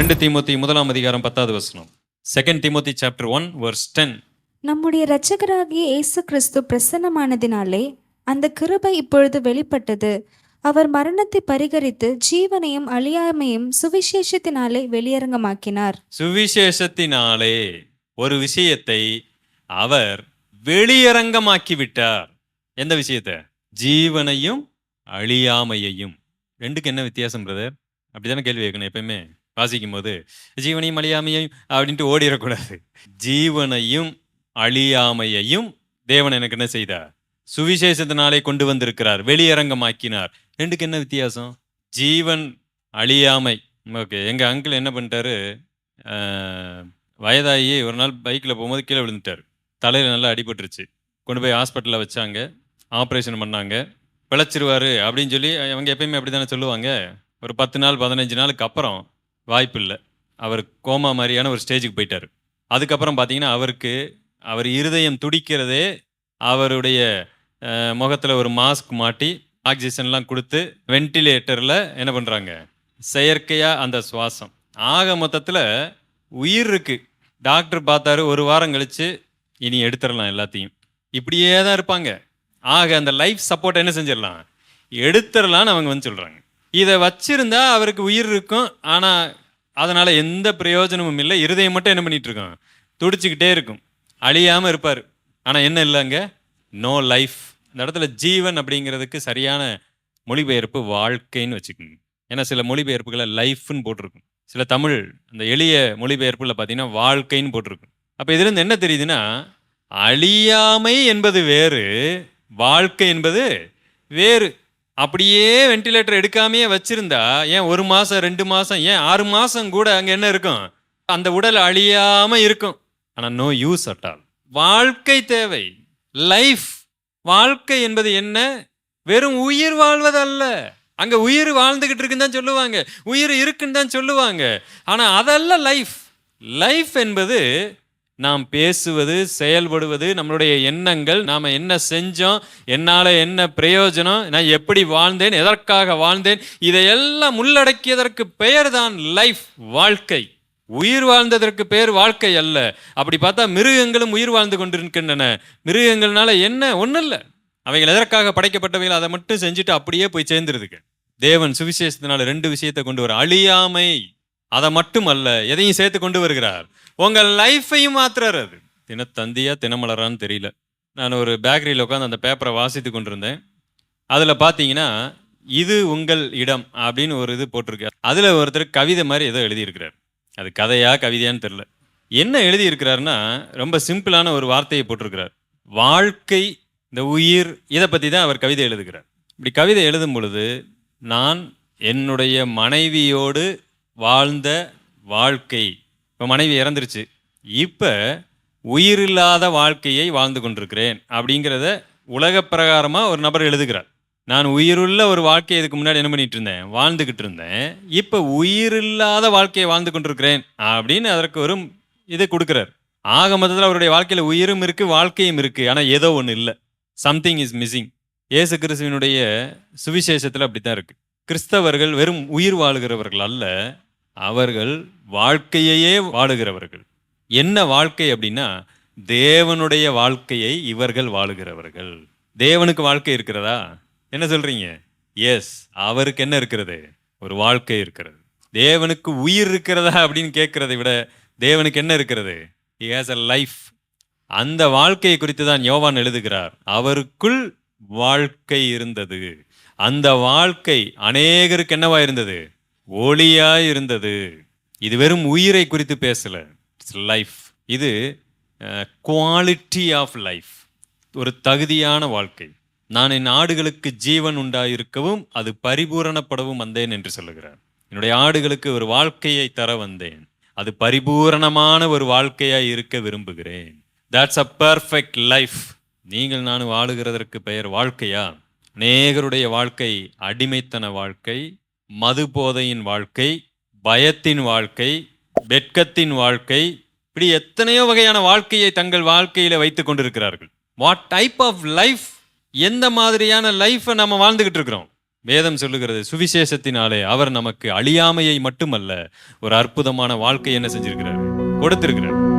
ரெண்டு தீமோத்தி முதலாம் அதிகாரம் பத்தாவது வசனம். Second Timothy chapter one verse ten நம்முடைய இரட்சகராகிய இயேசு கிறிஸ்து பிரசன்னமானதினாலே அந்த கிருபை இப்பொழுது வெளிப்பட்டது. அவர் மரணத்தை பரிகரித்து ஜீவனையும் அழியாமையும் சுவிசேஷத்தினாலே வெளியரங்கமாக்கினார். சுவிசேஷத்தினாலே ஒரு விஷயத்தை அவர் வெளியரங்கமாக்கி விட்டார் எந்த விஷயத்தை? ஜீவனையும் அழியாமையையும். ரெண்டுக்கு என்ன வித்தியாசம் பிரதர் அப்படிதானே கேள்வி கேட்கணும் எப்பயுமே. வாசிக்கும் போது ஜீவனையும் அழியாமையும் அப்படின்ட்டு ஓடிடக்கூடாது ஜீவனையும் அழியாமையையும் தேவன் எனக்கு என்ன செய்தார்? சுவிசேஷத்தினாலே கொண்டு வந்திருக்கிறார் வெளியரங்கமாக்கினார். ரெண்டுக்கு என்ன வித்தியாசம்? ஜீவன் அழியாமை. ஓகே எங்கள் அங்கிள் என்ன பண்ணிட்டாரு? வயதாகி ஒரு நாள் பைக்கில் போகும்போது கீழே விழுந்துட்டார். தலையில் நல்லா அடிபட்டுருச்சு. கொண்டு போய் ஹாஸ்பிட்டலில் வச்சாங்க. ஆப்ரேஷன் பண்ணாங்க. பிழைச்சிருவாரு அப்படின்னு சொல்லி அவங்க எப்பயுமே அப்படி தானே சொல்லுவாங்க. ஒரு பத்து நாள் பதினஞ்சு நாளுக்கு அப்புறம் வாய்ப்பு இல்லை அவர் கோமா மாதிரியான ஒரு ஸ்டேஜுக்கு போயிட்டார். அதுக்கப்புறம் பார்த்தீங்கன்னா அவருக்கு அவர் இருதயம் துடிக்கிறதே அவருடைய முகத்தில் ஒரு மாஸ்க் மாட்டி ஆக்சிஜன்லாம் கொடுத்து வென்டிலேட்டரில் என்ன பண்ணுறாங்க செயற்கையாக அந்த சுவாசம். ஆக மொத்தத்தில் உயிர் இருக்குது டாக்டர் பார்த்தாரு ஒரு வாரம் கழித்து இனி எடுத்துடலாம் எல்லாத்தையும். இப்படியே தான் இருப்பாங்க. ஆக அந்த லைஃப் சப்போர்ட் என்ன செஞ்சிடலாம்? எடுத்துடலான்னு அவங்க வந்து சொல்கிறாங்க இதை வச்சிருந்தா அவருக்கு உயிர் இருக்கும். ஆனால் அதனால் எந்த பிரயோஜனமும் இல்லை. இருதயம் மட்டும் என்ன பண்ணிகிட்டு இருக்கோம் துடிச்சிக்கிட்டே இருக்கும். அழியாமல் இருப்பார். ஆனால் என்ன இல்லைங்க நோ லைஃப் இந்த இடத்துல ஜீவன் அப்படிங்கிறதுக்கு சரியான மொழிபெயர்ப்பு வாழ்க்கைன்னு வச்சுக்கோங்க. ஏன்னா சில மொழிபெயர்ப்புகளை லைஃப்னு போட்டிருக்கும். சில தமிழ் அந்த எளிய மொழிபெயர்ப்பில் பார்த்தீங்கன்னா வாழ்க்கைன்னு போட்டிருக்கும். அப்போ இதுலேருந்து என்ன தெரியுதுன்னா அழியாமை என்பது வேறு வாழ்க்கை என்பது வேறு. அப்படியே வென்டிலேட்டர் எடுக்காமையே வச்சிருந்தா ஏன் ஒரு மாதம் ரெண்டு மாதம் ஏன் ஆறு மாதம் கூட அங்கே என்ன இருக்கும்? அந்த உடல் அழியாமல் இருக்கும். ஆனால் நோ யூஸ் அட்டால் வாழ்க்கை தேவை. லைஃப் வாழ்க்கை என்பது என்ன? வெறும் உயிர் வாழ்வதல்ல. அங்கே உயிர் வாழ்ந்துக்கிட்டு இருக்குன்னு தான் சொல்லுவாங்க. உயிர் இருக்குன்னு தான் சொல்லுவாங்க. ஆனால் அதல்ல லைஃப் லைஃப் என்பது நாம் பேசுவது செயல்படுவது நம்மளுடைய எண்ணங்கள் நாம் என்ன செஞ்சோம் என்னால் என்ன பிரயோஜனம் நான் எப்படி வாழ்ந்தேன் எதற்காக வாழ்ந்தேன் இதையெல்லாம் உள்ளடக்கியதற்கு பெயர் தான் லைஃப் வாழ்க்கை. உயிர் வாழ்ந்ததற்கு பேர் வாழ்க்கை அல்ல. அப்படி பார்த்தா மிருகங்களும் உயிர் வாழ்ந்து கொண்டிருக்கின்றன. மிருகங்கள்னால என்ன? ஒன்றும் இல்லை அவைகள் எதற்காக படைக்கப்பட்டவைகள்? அதை மட்டும் செஞ்சுட்டு அப்படியே போய் சேர்ந்துருதுங்க. தேவன் சுவிசேஷத்தினால ரெண்டு விஷயத்தை கொண்டு வர அழியாமை. அதை மட்டுமல்ல எதையும் சேர்த்து கொண்டு வருகிறார். உங்கள் லைஃப்பையும் மாத்துறாரு அது. தினத்தந்தியா தினமலரான்னு தெரியல. நான் ஒரு பேக்கரியில் உட்காந்து அந்த பேப்பரை வாசித்து கொண்டிருந்தேன். அதில் பார்த்தீங்கன்னா இது உங்கள் இடம் அப்படின்னு ஒரு இது போட்டிருக்கு அதில் ஒருத்தர் கவிதை மாதிரி ஏதோ எழுதியிருக்கிறார். அது கதையா கவிதையான்னு தெரில என்ன எழுதியிருக்கிறாருன்னா ரொம்ப சிம்பிளான ஒரு வார்த்தையை போட்டிருக்கிறார். வாழ்க்கை இந்த உயிர் இதை பற்றி தான் அவர் கவிதை எழுதுகிறார். இப்படி கவிதை எழுதும் பொழுது நான் என்னுடைய மனைவியோடு வாழ்ந்த வாழ்க்கை. இப்போ மனைவி இறந்துருச்சு. இப்போ உயிரில்லாத வாழ்க்கையை வாழ்ந்து கொண்டிருக்கிறேன் அப்படிங்கிறத உலக பிரகாரமாக ஒரு நபர் எழுதுகிறார். நான் உயிருள்ள ஒரு வாழ்க்கையை இதுக்கு முன்னாடி என்ன பண்ணிட்டு இருந்தேன்? வாழ்ந்துக்கிட்டு இருந்தேன். இப்போ உயிரில்லாத வாழ்க்கையை வாழ்ந்து கொண்டிருக்கிறேன் அப்படின்னு அதற்கு ஒரு இதை கொடுக்குறார். ஆக மொத்தத்தில் அவருடைய வாழ்க்கையில் உயிரும் இருக்குது வாழ்க்கையும் இருக்குது ஆனால் ஏதோ ஒன்று இல்லை. சம்திங் இஸ் மிஸ்ஸிங் ஏசு கிறிஸ்துவினுடைய சுவிசேஷத்தில் அப்படி தான் இருக்குது கிறிஸ்தவர்கள் வெறும் உயிர் வாழுகிறவர்கள் அல்ல அவர்கள் வாழ்க்கையையே வாழுகிறவர்கள். என்ன வாழ்க்கை அப்படின்னா தேவனுடைய வாழ்க்கையை இவர்கள் வாழுகிறவர்கள். தேவனுக்கு வாழ்க்கை இருக்கிறதா? என்ன சொல்றீங்க? எஸ் அவருக்கு என்ன இருக்கிறது? ஒரு வாழ்க்கை இருக்கிறது. தேவனுக்கு உயிர் இருக்கிறதா அப்படின்னு கேட்கறதை விட தேவனுக்கு என்ன இருக்கிறது? He has அ லைஃப் அந்த வாழ்க்கையை குறித்து தான் யோவான் எழுதுகிறார். அவருக்குள் வாழ்க்கை இருந்தது. அந்த வாழ்க்கை அநேகருக்கு என்னவா இருந்தது? ஒளியா இருந்தது. இது வெறும் உயிரை குறித்து பேசல. இட்ஸ் லைஃப் இது குவாலிட்டி ஆஃப் லைஃப் ஒரு தகுதியான வாழ்க்கை. நான் என் ஆடுகளுக்கு ஜீவன் உண்டாயிருக்கவும் அது பரிபூரணப்படவும் வந்தேன் என்று சொல்லுகிறார். என்னுடைய ஆடுகளுக்கு ஒரு வாழ்க்கையை தர வந்தேன். அது பரிபூரணமான ஒரு வாழ்க்கையாய் இருக்க விரும்புகிறேன். தட்ஸ் அ பர்ஃபெக்ட் லைஃப் நீங்கள் நான் வாழுகிறதற்கு பெயர் வாழ்க்கையா? அநேகருடைய வாழ்க்கை அடிமைத்தன வாழ்க்கை மது போதையின் வாழ்க்கை பயத்தின் வாழ்க்கை வெட்கத்தின் வாழ்க்கை இப்படி எத்தனையோ வகையான வாழ்க்கையை தங்கள் வாழ்க்கையில வைத்து கொண்டிருக்கிறார்கள். வாட் டைப் ஆஃப் லைஃப் எந்த மாதிரியான லைஃப்பை நம்ம வாழ்ந்துகிட்டு இருக்கிறோம்? வேதம் சொல்லுகிறது சுவிசேஷத்தினாலே அவர் நமக்கு அழியாமையை மட்டுமல்ல ஒரு அற்புதமான வாழ்க்கை என்ன செஞ்சிருக்கிறார்? கொடுத்திருக்கிறார்.